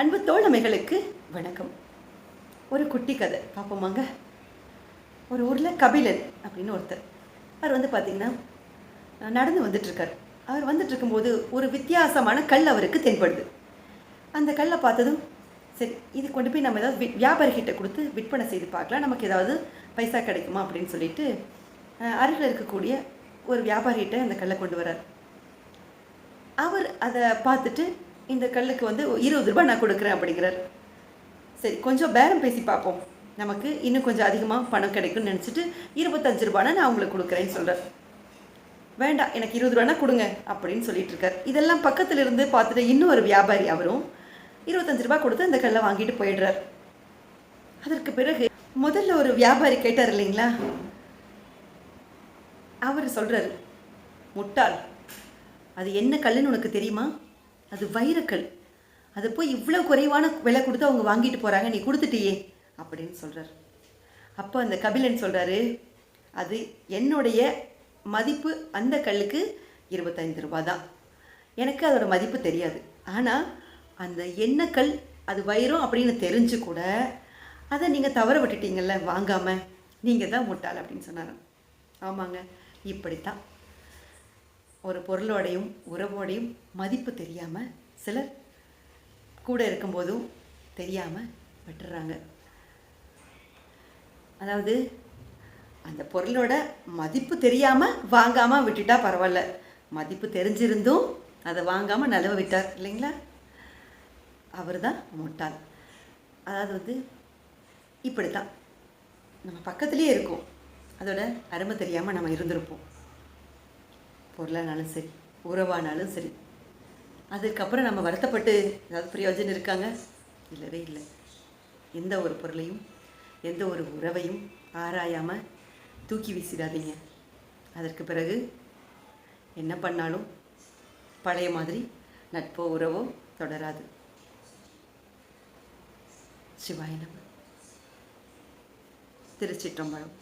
அன்பு தோழமைகளுக்கு வணக்கம். ஒரு குட்டி கதை பார்ப்போமாங்க. ஒரு ஊரில் கபிலன் அப்படின்னு ஒருத்தர். அவர் வந்து பார்த்திங்கன்னா நடந்து வந்துட்டுருக்கார். அவர் வந்துட்டுருக்கும்போது ஒரு வித்தியாசமான கல் அவருக்கு தென்படுது. அந்த கல்லை பார்த்ததும் சரி இது கொண்டு போய் நம்ம ஏதாவது வியாபாரிகிட்ட கொடுத்து விற்பனை செய்து பார்க்கலாம். நமக்கு ஏதாவது பைசா கிடைக்குமா அப்படின்னு சொல்லிட்டு அருகில் இருக்கக்கூடிய ஒரு வியாபாரிகிட்ட அந்த கல்லை கொண்டு வரார் அவர் அதை பார்த்துட்டு இந்த கல்லுக்கு வந்து இருபது ரூபாய் நான் கொடுக்குறேன் அப்படிங்கிறார். சரி கொஞ்சம் பேரம் பேசி பார்ப்போம். நமக்கு இன்னும் கொஞ்சம் அதிகமாக பணம் கிடைக்கும்னு நினச்சிட்டு இருபத்தஞ்சு ரூபானா நான் உங்களுக்கு கொடுக்குறேன்னு சொல்கிறார் வேண்டாம் எனக்கு இருபது ரூபானா கொடுங்க அப்படின்னு சொல்லிட்டு இருக்கார். இதெல்லாம் பக்கத்தில் இருந்து பார்த்துட்டு இன்னும் ஒரு வியாபாரி அவரும் இருபத்தஞ்சு ரூபா கொடுத்து அந்த கல்லை வாங்கிட்டு போயிடுறார். அதற்கு பிறகு முதல்ல ஒரு வியாபாரி கேட்டார் இல்லைங்களா? அவர் சொல்கிறார் முட்டாள் அது என்ன கல்லுன்னு உனக்கு தெரியுமா? அது வைரக்கல். அது போய் இவ்வளோ குறைவான விலை கொடுத்து அவங்க வாங்கிட்டு போகிறாங்க நீ கொடுத்துட்டியே அப்படின்னு சொல்கிறார் அப்போ அந்த கபிலன் சொல்கிறாரு அது என்னுடைய மதிப்பு அந்த கல்லுக்கு இருபத்தைந்து ரூபா தான். எனக்கு அதோட மதிப்பு தெரியாது. ஆனால் அந்த எண்ணெய் கல் அது வைரம் அப்படின்னு தெரிஞ்சு கூட அதை நீங்கள் தவற விட்டுட்டீங்கல்ல வாங்காமல் நீங்கள் தான் முட்டாள் அப்படின்னு சொன்னாங்க ஆமாங்க இப்படித்தான். ஒரு பொருளோடையும் உறவோடையும் மதிப்பு தெரியாமல் சிலர் கூட இருக்கும்போதும் தெரியாமல் விட்டுறாங்க. அதாவது அந்த பொருளோட மதிப்பு தெரியாமல் வாங்காமல் விட்டுட்டா பரவாயில்ல. மதிப்பு தெரிஞ்சிருந்தும் அதை வாங்காமல் நழுவ விட்டார் இல்லைங்களா? அவர் தான் முட்டாள் அதாவது வந்து இப்படி தான் நம்ம பக்கத்துலேயே இருக்கோம். அதோட அருமை தெரியாமல் நம்ம இருந்திருப்போம். பொருளானாலும் சரி உறவானாலும் சரி. அதுக்கப்புறம் நம்ம வருத்தப்பட்டு ஏதாவது பிரயோஜனம் இருக்காங்க? இல்லவே இல்லை. எந்த ஒரு பொருளையும் எந்த ஒரு உறவையும் ஆராயாமல் தூக்கி வீசிடாதீங்க. அதற்கு பிறகு என்ன பண்ணாலும் பழைய மாதிரி நட்போ உறவோ தொடராது. சிவாய நம. திருச்சிற்றம்பலம்.